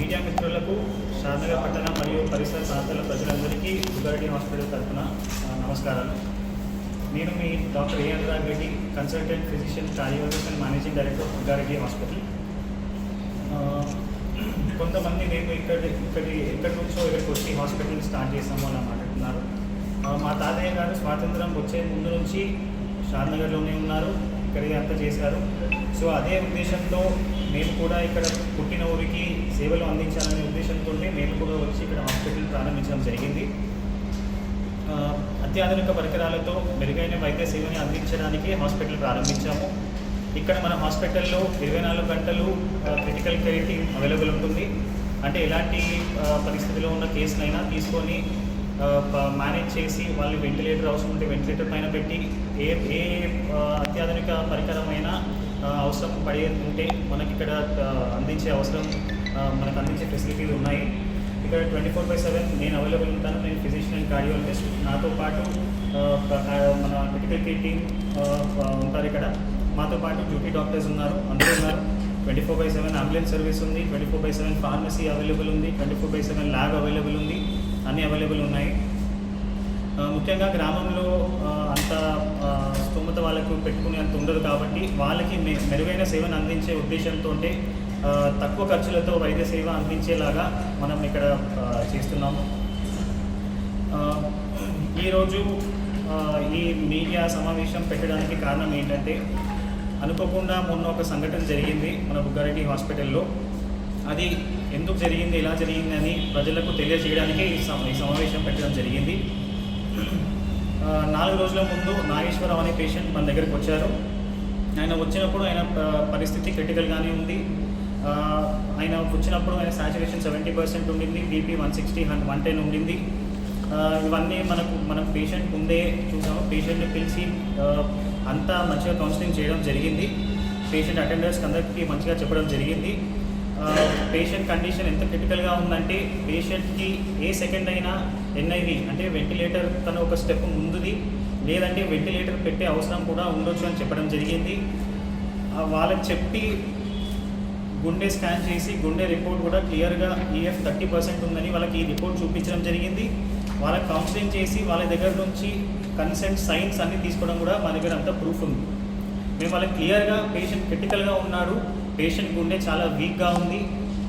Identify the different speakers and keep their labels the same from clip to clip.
Speaker 1: Media మిత్రులకు షాద్నగర్ పట్టణ మరియు పరిసర ప్రాంతాల ప్రజలందరికీ ఉగారెడ్డి హాస్పిటల్ తరఫున నమస్కారాలు. నేను మీ doctor A Anurag Reddy consultant physician cardiologist and managing director Ugareddy hospital. కొంతమంది మేము ఇక్కడ ఇక్కడి ఎక్కడి నుంచో ఇక్కడికి వచ్చి హాస్పిటల్ స్టార్ట్ చేసాము అని మాట్లాడుతున్నారు మా తాతయ్య గారు స్వాతంత్రం వచ్చే ముందు నుంచి షాద్నగర్లోనే ఉన్నారు. ఇక్కడ అంతా చేశారు. సో అదే ఉద్దేశంతో మేము కూడా ఇక్కడ పుట్టిన ఊరికి సేవలు అందించాలనే ఉద్దేశంతో మేము కూడా వచ్చి ఇక్కడ హాస్పిటల్ ప్రారంభించడం జరిగింది. అత్యాధునిక పరికరాలతో మెరుగైన వైద్య సేవని అందించడానికి హాస్పిటల్ ప్రారంభించాము. ఇక్కడ మన హాస్పిటల్లో ఇరవై నాలుగు గంటలు క్రిటికల్ కేర్ టీమ్ అవైలబుల్ ఉంటుంది. అంటే ఎలాంటి పరిస్థితిలో ఉన్న కేసులైనా తీసుకొని మేనేజ్ చేసి వాళ్ళు వెంటిలేటర్ అవసరం ఉంటే వెంటిలేటర్ పైన పెట్టి ఏ ఏ అత్యాధునిక పరికరమైన అవసరం పడే ఉంటే మనకి ఇక్కడ అందించే అవసరం మనకు అందించే ఫెసిలిటీలు ఉన్నాయి. ఇక్కడ ట్వంటీ ఫోర్ బై సెవెన్ నేను అవైలబుల్ ఉంటాను. నేను ఫిజిషియన్ అండ్ కార్డియాలజిస్ట్ నాతో పాటు మన క్రిటికల్ కేర్ టీమ్ ఉంటారు ఇక్కడ. మాతో పాటు డ్యూటీ డాక్టర్స్ ఉన్నారు. అందరూ ఉన్నారు. Twenty four by seven ambulance service ఉంది. Twenty four by seven pharmacy available ఉంది. Twenty four by seven lab available ఉంది. అన్నీ అవైలబుల్ ఉన్నాయి. ముఖ్యంగా గ్రామంలో అంత ఆ, వాళ్ళకు పెట్టుకునే అంత ఉండదు కాబట్టి వాళ్ళకి మె- మెరుగైన సేవను అందించే ఉద్దేశంతో తక్కువ ఖర్చులతో వైద్య సేవ అందించేలాగా మనం ఇక్కడ చేస్తున్నాము. ఈరోజు ఈ మీడియా సమావేశం పెట్టడానికి కారణం ఏంటంటే అనుకోకుండా మొన్న ఒక సంఘటన జరిగింది మన బుగ్గారెడ్డి హాస్పిటల్లో. అది ఎందుకు జరిగింది ఎలా జరిగింది అని ప్రజలకు తెలియజేయడానికే ఈ ఈ సమావేశం పెట్టడం జరిగింది. నాలుగు రోజుల ముందు నాగేశ్వరరావు అనే పేషెంట్ మన దగ్గరికి వచ్చారు. ఆయన వచ్చినప్పుడు ఆయన పరిస్థితి క్రిటికల్గానే ఉంది. ఆయన వచ్చినప్పుడు ఆయన సాచురేషన్ సెవెంటీ పర్సెంట్ ఉండింది BP one sixty one ten ఉండింది. ఇవన్నీ మనకు మనం పేషెంట్ ముందే చూసాము. పేషెంట్ని పిలిచి అంతా మంచిగా కౌన్సిలింగ్ చేయడం జరిగింది. పేషెంట్ అటెండర్స్కి అందరికీ మంచిగా చెప్పడం జరిగింది. పేషెంట్ కండిషన్ ఎంత క్రిటికల్గా ఉందంటే పేషెంట్కి ఏ సెకండ్ అయినా ఎన్ఐవి అంటే వెంటిలేటర్ తన ఒక స్టెప్ ముందుది. లేదంటే వెంటిలేటర్ పెట్టే అవసరం కూడా ఉండొచ్చు అని చెప్పడం జరిగింది. వాళ్ళకి చెప్పి గుండె స్కాన్ చేసి గుండె రిపోర్ట్ కూడా క్లియర్గా ఈఎఫ్ థర్టీ పర్సెంట్ ఉందని వాళ్ళకి ఈ రిపోర్ట్ చూపించడం జరిగింది. వాళ్ళకి కౌన్సిలింగ్ చేసి వాళ్ళ దగ్గర నుంచి కన్సెంట్ సైన్స్ అన్ని తీసుకోవడం కూడా మా దగ్గర అంతా ప్రూఫ్ ఉంది. మేము వాళ్ళకి క్లియర్గా పేషెంట్ క్రిటికల్గా ఉన్నాడు. పేషెంట్ గుండె చాలా వీక్గా ఉంది.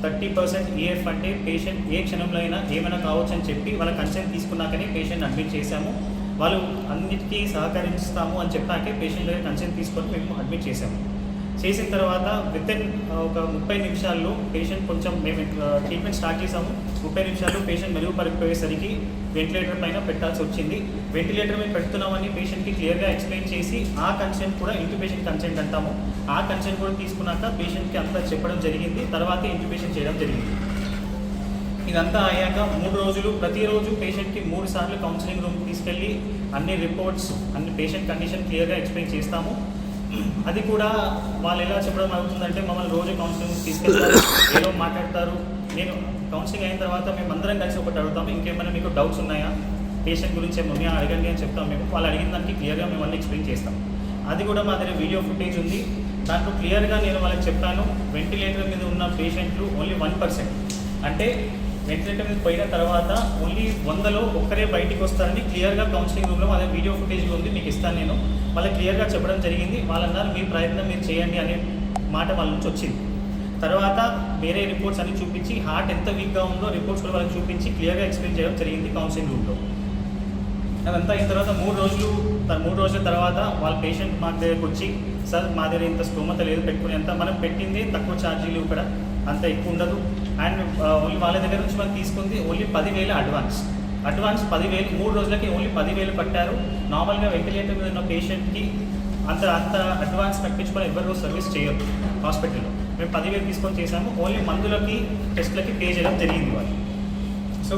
Speaker 1: థర్టీ పర్సెంట్ ఏఎఫ్ అంటే పేషెంట్ ఏ క్షణంలో అయినా ఏమైనా కావచ్చు అని చెప్పి వాళ్ళ కన్సెంట్ తీసుకున్నాకనే పేషెంట్ అడ్మిట్ చేశాము. వాళ్ళు అన్నిటికీ సహకరిస్తాము అని చెప్పాకే పేషెంట్ కన్సెంట్ తీసుకొని మేము అడ్మిట్ చేశాము. చేసిన తర్వాత విత్ ఇన్ ఒక ముప్పై నిమిషాల్లో పేషెంట్ కొంచెం మేము ట్రీట్మెంట్ స్టార్ట్ చేసాము ముప్పై నిమిషాల్లో పేషెంట్ మెరుగుపడిపోయేసరికి వెంటిలేటర్ పైన పెట్టాల్సి వచ్చింది. వెంటిలేటర్ మీద పెడుతున్నామని పేషెంట్కి క్లియర్గా ఎక్స్ప్లెయిన్ చేసి ఆ కన్సెంట్ కూడా ఇంటిపేషెంట్ కన్సెంట్ అంటాము. ఆ కన్సెంట్ కూడా తీసుకున్నాక పేషెంట్కి అంతా చెప్పడం జరిగింది. తర్వాత ఇంటిపేషెంట్ చేయడం జరిగింది. ఇదంతా అయ్యాక మూడు రోజులు ప్రతిరోజు పేషెంట్కి మూడు సార్లు కౌన్సిలింగ్ రూమ్కి తీసుకెళ్ళి అన్ని రిపోర్ట్స్ అన్ని పేషెంట్ కండిషన్ క్లియర్గా ఎక్స్ప్లెయిన్ చేస్తాము. అది కూడా వాళ్ళు ఎలా చెప్పడం అవుతుందంటే మమ్మల్ని రోజు కౌన్సిలింగ్ తీసుకెళ్తారు. ఏదో మాట్లాడతారు. నేను కౌన్సిలింగ్ అయిన తర్వాత మేము అందరం కలిసి ఒకటి అడుగుతాము. ఇంకేమైనా మీకు డౌట్స్ ఉన్నాయా? పేషెంట్ గురించి ఏమన్నా అడగండి అని చెప్తాం మేము. వాళ్ళు అడిగిన దానికి క్లియర్గా మేము అన్ని ఎక్స్ప్లెయిన్ చేస్తాం. అది కూడా మా దగ్గర వీడియో ఫుటేజ్ ఉంది. దాంట్లో క్లియర్గా నేను వాళ్ళకి చెప్పాను. వెంటిలేటర్ మీద ఉన్న పేషెంట్లు ఓన్లీ వన్ పర్సెంట్ అంటే వెంటిలేటర్ మీద పోయిన తర్వాత ఓన్లీ వందలో ఒక్కరే బయటికి వస్తారని క్లియర్గా కౌన్సిలింగ్ రూమ్లో అదే వీడియో ఫుటేజ్ ఉంది. మీకు ఇస్తాను నేను. వాళ్ళకి క్లియర్గా చెప్పడం జరిగింది. వాళ్ళన్నారు మీ ప్రయత్నం మీరు చేయండి అనే మాట వాళ్ళ నుంచి వచ్చింది. తర్వాత వేరే రిపోర్ట్స్ అన్ని చూపించి హార్ట్ ఎంత వీక్గా ఉందో రిపోర్ట్స్ కూడా వాళ్ళకి చూపించి క్లియర్గా ఎక్స్ప్లెయిన్ చేయడం జరిగింది కౌన్సిలింగ్ రూమ్లో అదంతా అయిన తర్వాత మూడు రోజులు మూడు రోజుల తర్వాత వాళ్ళ పేషెంట్ మా దగ్గరకు వచ్చి సార్ మా దగ్గర ఇంత స్తోమత లేదు పెట్టుకునే అంత మనం పెట్టింది తక్కువ ఛార్జీలు ఇక్కడ అంత ఎక్కువ ఉండదు. అండ్ ఓన్లీ వాళ్ళ దగ్గర నుంచి మనం తీసుకుంది ఓన్లీ పదివేలు అడ్వాన్స్ అడ్వాన్స్ పదివేలు మూడు రోజులకి ఓన్లీ పదివేలు పట్టారు నార్మల్గా వెంటిలేటర్ మీద ఉన్న పేషెంట్కి అంత అంత అడ్వాన్స్ కట్టించుకొని ఎవరు సర్వీస్ చేయరు హాస్పిటల్లో. మేము పదివేలు తీసుకొని చేసాము ఓన్లీ మందులకి టెస్ట్లకి పే చేయడం జరిగింది వాళ్ళు సో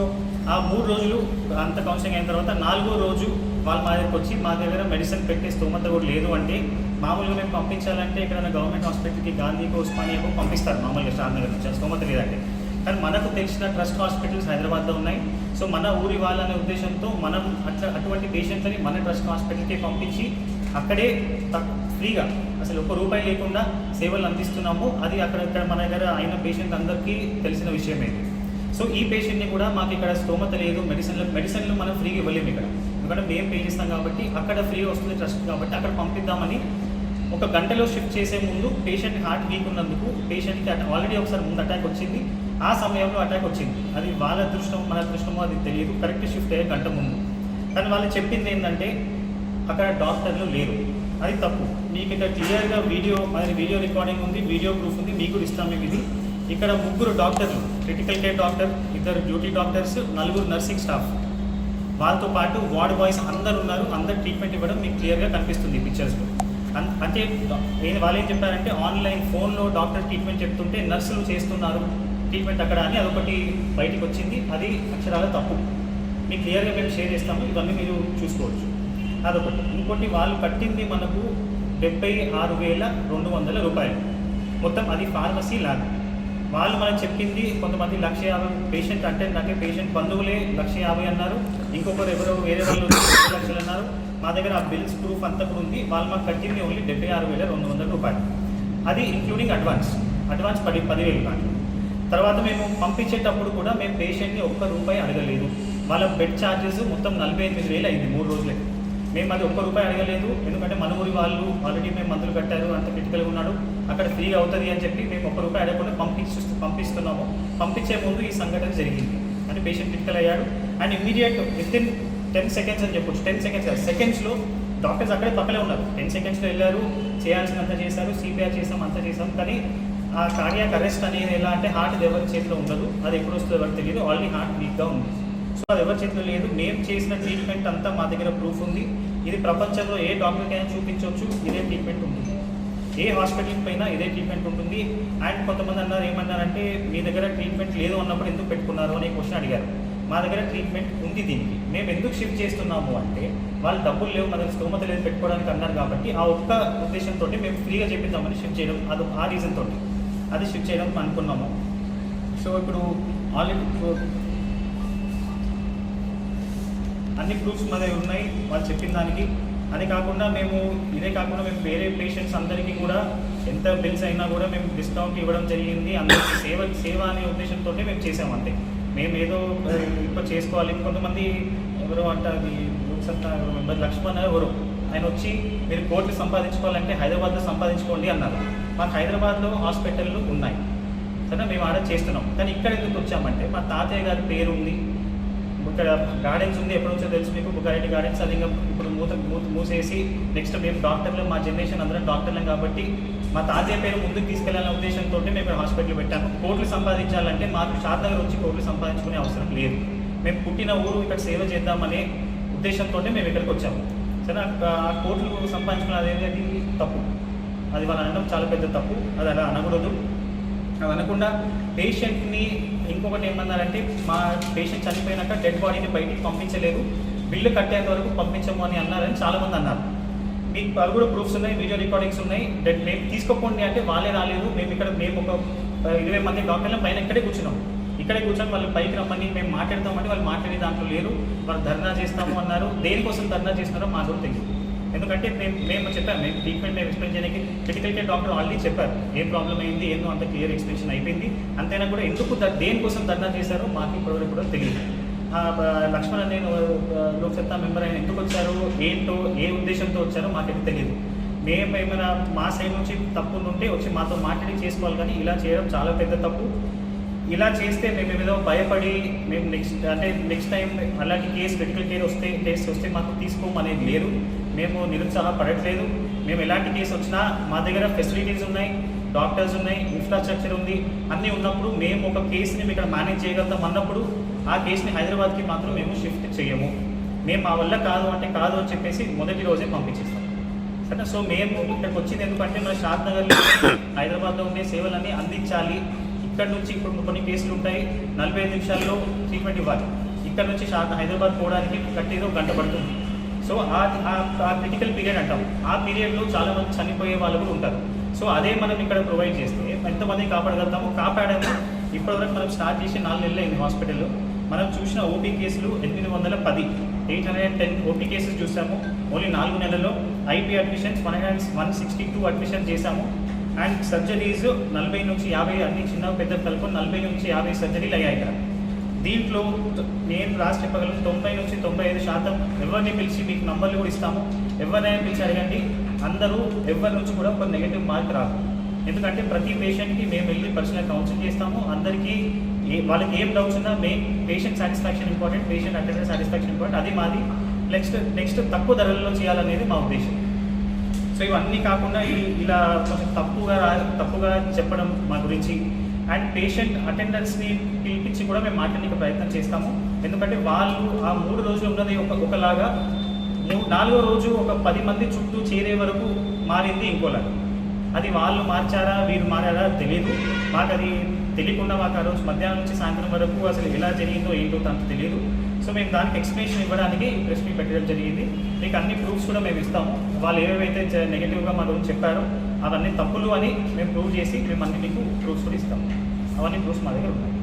Speaker 1: ఆ మూడు రోజులు అంత కౌన్సిలింగ్ అయిన తర్వాత నాలుగో రోజు వాళ్ళు మా దగ్గరకు వచ్చి మా దగ్గర మెడిసిన్ పెట్టే స్తోమత కూడా లేదు అంటే మామూలుగా మేము పంపించాలంటే ఇక్కడ గవర్నమెంట్ హాస్పిటల్కి గాంధీకి ఉస్మానియాకు పంపిస్తారు. మామూలుగా షాద్నగర్ నుంచి స్తోమత లేదంటే. కానీ మనకు తెలిసిన ట్రస్ట్ హాస్పిటల్స్ హైదరాబాద్లో ఉన్నాయి. సో మన ఊరి వాళ్ళనే ఉద్దేశంతో మనం అట్లా అటువంటి పేషెంట్లని మన ట్రస్ట్ హాస్పిటల్కి పంపించి అక్కడే ఫ్రీగా. అసలు ఒక్క రూపాయి లేకుండా సేవలు అందిస్తున్నాము. అది అక్కడ ఇక్కడ మన దగ్గర అయిన పేషెంట్ అందరికీ తెలిసిన విషయమే. సో ఈ పేషెంట్ని కూడా మాకు ఇక్కడ స్తోమత లేదు. మెడిసిన్లు మెడిసిన్లు మనం ఫ్రీగా ఇవ్వలేము ఇక్కడ. ఎందుకంటే మేము పే చేస్తాం కాబట్టి అక్కడ ఫ్రీ వస్తుంది ట్రస్ట్ కాబట్టి అక్కడ పంపిద్దామని ఒక గంటలో షిఫ్ట్ చేసే ముందు పేషెంట్ హార్ట్ వీక్ ఉన్నందుకు పేషెంట్కి ఆల్రెడీ ఒకసారి ముందు అటాక్ వచ్చింది. ఆ సమయంలో అటాక్ వచ్చింది. అది వాళ్ళ అదృష్టం మన అదృష్టమో అది తెలియదు. కరెక్ట్ షిఫ్ట్ అయ్యే గంట ముందు. కానీ వాళ్ళు చెప్పింది ఏంటంటే అక్కడ డాక్టర్లు లేరు. అది తప్పు. మీకు ఇక్కడ క్లియర్గా వీడియో మరి వీడియో రికార్డింగ్ ఉంది వీడియో ప్రూఫ్ ఉంది మీకు కూడా ఇస్తాం మేము ఇది. ఇక్కడ ముగ్గురు డాక్టర్లు క్రిటికల్ కేర్ డాక్టర్ ఇద్దరు డ్యూటీ డాక్టర్స్ నలుగురు నర్సింగ్ స్టాఫ్. వాళ్ళతో పాటు వార్డ్ బాయ్స్ అందరు ఉన్నారు అందరు ట్రీట్మెంట్ ఇవ్వడం మీకు క్లియర్గా కనిపిస్తుంది పిక్చర్స్లో అన్- అంటే వాళ్ళు ఏం చెప్పారంటే ఆన్లైన్ ఫోన్లో డాక్టర్ ట్రీట్మెంట్ చెప్తుంటే నర్సులు చేస్తున్నారు ట్రీట్మెంట్ అక్కడ అని అదొకటి బయటికి వచ్చింది అది అక్షరాల తప్పు. మీకు క్లియర్గా మేము షేర్ చేస్తాము ఇవన్నీ మీరు చూసుకోవచ్చు. అదొకటి. ఇంకోటి వాళ్ళు కట్టింది మనకు డెబ్బై ఆరు వేల రెండు వందల రూపాయలు. మొత్తం అది ఫార్మసీ ల్యాబ్. వాళ్ళు మనకు చెప్పింది కొంతమంది లక్ష యాభై పేషెంట్ అంటే నాకే పేషెంట్ బంధువులే లక్ష యాభై అన్నారు. ఇంకొకరు ఎవరో వేరే వాళ్ళు రెండు లక్షలు అన్నారు. మా దగ్గర ఆ బిల్స్ ప్రూఫ్ అంతా కూడా ఉంది. వాళ్ళు మాకు కట్టింది ఓన్లీ డెబ్బై ఆరు వేల రెండు వందల రూపాయలు. అది ఇంక్లూడింగ్ అడ్వాన్స్ అడ్వాన్స్ పది పదివేలు కానీ తర్వాత మేము పంపించేటప్పుడు కూడా మేము పేషెంట్ని ఒక్క రూపాయి అడగలేదు. వాళ్ళ బెడ్ ఛార్జెస్ మొత్తం నలభై ఎనిమిది వేలు అయింది మూడు రోజులకి. మేము అది ఒక్క రూపాయి అడగలేదు. ఎందుకంటే మన ఊరి వాళ్ళు ఆల్రెడీ మేము మందులు కట్టారు అంత క్రిటికల్గా ఉన్నాడు. అక్కడ ఫ్రీగా అవుతుంది అని చెప్పి మేము ఒక్క రూపాయి అడగకుండా పంపించు పంపిస్తున్నాము. పంపించే ముందు ఈ సంఘటన జరిగింది. అంటే పేషెంట్ క్రిటికల్ అయ్యాడు. And immediate within ten seconds అని చెప్పొచ్చు. టెన్ సెకండ్స్ కాదు సెకండ్స్లో డాక్టర్స్ అక్కడే పక్కనే ఉన్నారు. టెన్ సెకండ్స్లో వెళ్ళారు చేయాల్సినంత చేశారు సిపిఆర్ చేసాం అంత చేసాం కానీ ఆ కార్డియాక్ అరెస్ట్ అనేది ఎలా అంటే హార్ట్ ఎవరి చేతిలో ఉండదు. అది ఎప్పుడు వస్తుందో ఎవరికి తెలియదు. ఆల్రెడీ హార్ట్ వీక్గా ఉంది. సో అది ఎవరి చేతిలో లేదు. మేము చేసిన ట్రీట్మెంట్ అంతా మా దగ్గర ప్రూఫ్ ఉంది. ఇది ప్రపంచంలో ఏ డాక్టర్కైనా చూపించవచ్చు. ఇదే ట్రీట్మెంట్ ఉంటుంది. ఏ హాస్పిటల్ పైన ఇదే ట్రీట్మెంట్ ఉంటుంది. అండ్ కొంతమంది అన్నారు ఏమన్నారంటే మీ దగ్గర ట్రీట్మెంట్ లేదు అన్నప్పుడు ఎందుకు పెట్టుకున్నారు? అనే క్వశ్చన్ అడిగారు. మా దగ్గర ట్రీట్మెంట్ ఉంది దీనికి. మేము ఎందుకు షిఫ్ట్ చేస్తున్నాము? అంటే వాళ్ళు డబ్బులు లేవు మన దగ్గర స్తోమత లేదు పెట్టుకోవడానికి అన్నారు కాబట్టి ఆ ఒక్క ఉద్దేశంతో మేము ఫ్రీగా చెప్పిద్దామని షిఫ్ట్ చేయడం అది ఆ రీజన్ తోటి. అది షిఫ్ట్ చేయడం అనుకున్నాము. సో ఇప్పుడు ఆల్రెడీ అన్ని ప్రూఫ్స్ మా దగ్గర ఉన్నాయి. వాళ్ళు చెప్పిన దానికి. అది కాకుండా మేము ఇదే కాకుండా మేము వేరే పేషెంట్స్ అందరికీ కూడా ఎంత బిల్స్ అయినా కూడా మేము డిస్కౌంట్ ఇవ్వడం జరిగింది. అందరికీ సేవ సేవ అనే ఉద్దేశంతో మేము చేసాం అంతే. మేము ఏదో ఇప్పుడు చేసుకోవాలి కొంతమంది ఎవరో అంటారు లోక్సత్తా మెంబర్ లక్ష్మణ్ ఎవరు. ఆయన వచ్చి మీరు కోట్లు సంపాదించుకోవాలంటే హైదరాబాద్లో సంపాదించుకోండి అన్నారు. మాకు హైదరాబాద్లో హాస్పిటళ్ళు ఉన్నాయి. సరే మేము ఆడ చేస్తున్నాం. కానీ ఇక్కడ ఎందుకు వచ్చామంటే మా తాతయ్య గారి పేరు ఉంది. ఇక్కడ గార్డెన్స్ ఉంది ఎప్పుడు వచ్చో తెలుసు మీకు. బుకారెడ్డి గార్డెన్స్ అది ఇంకా ఇప్పుడు మూత మూత మూసేసి నెక్స్ట్ మేము డాక్టర్లు మా జనరేషన్ అందరం డాక్టర్లం కాబట్టి మా తాతయ్య పేరు ముందుకు తీసుకెళ్ళాలనే ఉద్దేశంతో మేము హాస్పిటల్ పెట్టాము. కోట్లు సంపాదించాలంటే మాకు షాద్నగర్ వచ్చి కోట్లు సంపాదించుకునే అవసరం లేదు. మేము పుట్టిన ఊరు ఇక్కడ సేవ చేద్దామనే ఉద్దేశంతో మేము ఇక్కడికి వచ్చాము. సరే ఆ- కోట్లు సంపాదించుకున్న అదేది అది తప్పు. అది వాళ్ళు అనడం చాలా పెద్ద తప్పు. అది అలా అనకూడదు. అది అనకుండా పేషెంట్ని ఇంకొకటి ఏమన్నారంటే మా పేషెంట్ చనిపోయినాక డెడ్ బాడీని బయటికి పంపించలేదు. బిల్లు కట్టేంత వరకు పంపించము అని అన్నారని చాలామంది అన్నారు. మీకు వాళ్ళు కూడా ప్రూఫ్స్ ఉన్నాయి వీడియో రికార్డింగ్స్ ఉన్నాయి. డెడ్ మేము తీసుకోకండి అంటే వాళ్ళే రాలేదు. మేము ఇక్కడ మేము ఒక ఇరవై మంది డాక్టర్లు పైన ఇక్కడే కూర్చున్నాం. ఇక్కడే కూర్చొని వాళ్ళు పైకి రమ్మని మేము మాట్లాడతామని వాళ్ళు మాట్లాడే దాంట్లో లేరు. వాళ్ళు ధర్నా చేస్తాము అన్నారు. దేనికోసం ధర్నా చేస్తున్నారో మాకు తెలియదు. ఎందుకంటే మేము మేము చెప్పాము మేము ట్రీట్మెంట్ మేము ఎక్స్ప్లెయిన్ చేయడానికి క్రిటికల్ కేర్ డాక్టర్ ఆల్రెడీ చెప్పారు. ఏం ప్రాబ్లం అయింది ఏందో అంత క్లియర్ ఎక్స్ప్లెనేషన్ అయిపోయింది. అంతైనా కూడా ఎందుకు దేనికోసం ధర్నా చేశారో మాకు ఇప్పటివరకు కూడా తెలియదు. లక్ష్మణ్ నేను లోక్సత్తా మెంబర్ అయిన ఎందుకు వచ్చారు ఏంటో ఏ ఉద్దేశంతో వచ్చారో మాకైతే తెలియదు. మేము ఏమైనా మా సైడ్ నుంచి తప్పు ఉంటే వచ్చి మాతో మాట్లాడి చేసుకోవాలి కానీ ఇలా చేయడం చాలా పెద్ద తప్పు. ఇలా చేస్తే మేము ఏదో భయపడి మేము నెక్స్ట్ అంటే నెక్స్ట్ టైం అలాంటి కేసు క్రిటికల్ కేర్ వస్తే కేసు వస్తే మాకు తీసుకోమనేది లేదు. మేము నిరుత్సాహపడట్లేదు మేము ఎలాంటి కేసు వచ్చినా మా దగ్గర ఫెసిలిటీస్ ఉన్నాయి డాక్టర్స్ ఉన్నాయి ఇన్ఫ్రాస్ట్రక్చర్ ఉంది. అన్నీ ఉన్నప్పుడు మేము ఒక కేసుని ఇక్కడ మేనేజ్ చేయగలుగుతాం అన్నప్పుడు ఆ కేసుని హైదరాబాద్కి మాత్రం మేము షిఫ్ట్ చేయము. మేము మా వల్ల కాదు అంటే కాదు అని చెప్పేసి మొదటి రోజే పంపించేస్తాం. సరే సో మేము ఇక్కడికి వచ్చింది ఎందుకంటే మన షాద్ నగర్లో హైదరాబాద్లో ఉండే సేవలన్నీ అందించాలి. ఇక్కడ నుంచి ఇప్పుడు కొన్ని కేసులు ఉంటాయి. నలభై ఐదు నిమిషాల్లో ట్రీట్మెంట్ ఇవ్వాలి. ఇక్కడ నుంచి షాద్ హైదరాబాద్ పోవడానికి కట్టేదో గంట పడుతుంది. సో ఆ ఆ క్రిటికల్ పీరియడ్ అంటాం. ఆ పీరియడ్లో చాలా మంది చనిపోయే వాళ్ళు కూడా ఉంటారు. సో అదే మనం ఇక్కడ ప్రొవైడ్ చేస్తే ఎంతమంది కాపాడగలుగుతామో కాపాడాము. ఇప్పటివరకు మనం స్టార్ట్ చేసి నాలుగు నెలలు అయింది హాస్పిటల్లో మనం చూసిన ఓపీ కేసులు ఎనిమిది వందల పది. Eight hundred and ten OP cases చూసాము. ఓన్లీ నాలుగు నెలల్లో IP admissions one one sixty two admission చేశాము. అండ్ సర్జరీస్ నలభై నుంచి యాభై అన్ని చిన్న పెద్ద కలుపు నలభై నుంచి యాభై సర్జరీలు అయ్యాయి ఇక్కడ. దీంట్లో నేను రాసి చెప్పగలను తొంభై నుంచి తొంభై ఐదు శాతం ఎవరిని పిలిచి మీకు నంబర్లు కూడా ఇస్తాము? ఎవరినైనా పిలిచి అడగండి. అందరూ ఎవరి నుంచి కూడా ఒక నెగిటివ్ మార్క్ రాదు. ఎందుకంటే ప్రతి పేషెంట్కి మేము వెళ్ళి పర్సనల్ కౌన్సిల్ చేస్తాము. అందరికీ ఏ వాళ్ళకి ఏం డౌట్స్ ఉన్నా main patient satisfaction important patient attendance satisfaction important అది మాది. నెక్స్ట్ నెక్స్ట్ తక్కువ ధరల్లో చేయాలనేది మా ఉద్దేశం. సో ఇవన్నీ కాకుండా ఇలా కొంచెం తప్పుగా రా- తప్పుగా చెప్పడం మా గురించి అండ్ పేషెంట్ అటెండెన్స్ని పిలిపించి కూడా మేము మాట్లాడడానికి ప్రయత్నం చేస్తాము. ఎందుకంటే వాళ్ళు ఆ మూడు రోజులు ఉన్నది ఒక ఒకలాగా నాలుగో రోజు ఒక పది మంది చుట్టూ చేరే వరకు మారింది ఇంకోలాగా అది వాళ్ళు మార్చారా వీరు మారారా తెలియదు మాకు అది తెలియకుండా మాకు ఆ రోజు మధ్యాహ్నం నుంచి సాయంత్రం వరకు అసలు ఎలా జరిగిందో ఏంటో తనకు తెలియదు సో మేము దానికి ఎక్స్ప్లెనేషన్ ఇవ్వడానికి ప్రెస్ మీట్ పెట్టడం జరిగింది. మీకు అన్ని ప్రూఫ్స్ కూడా మేము ఇస్తాము. వాళ్ళు ఏవైతే నెగిటివ్గా మా రోజు చెప్పారో అవన్నీ తప్పులు అని మేము ప్రూవ్ చేసి మేము అన్ని మీకు ప్రూఫ్స్ కూడా ఇస్తాము అవన్నీ ప్రూఫ్స్ మా దగ్గర ఉన్నాయి.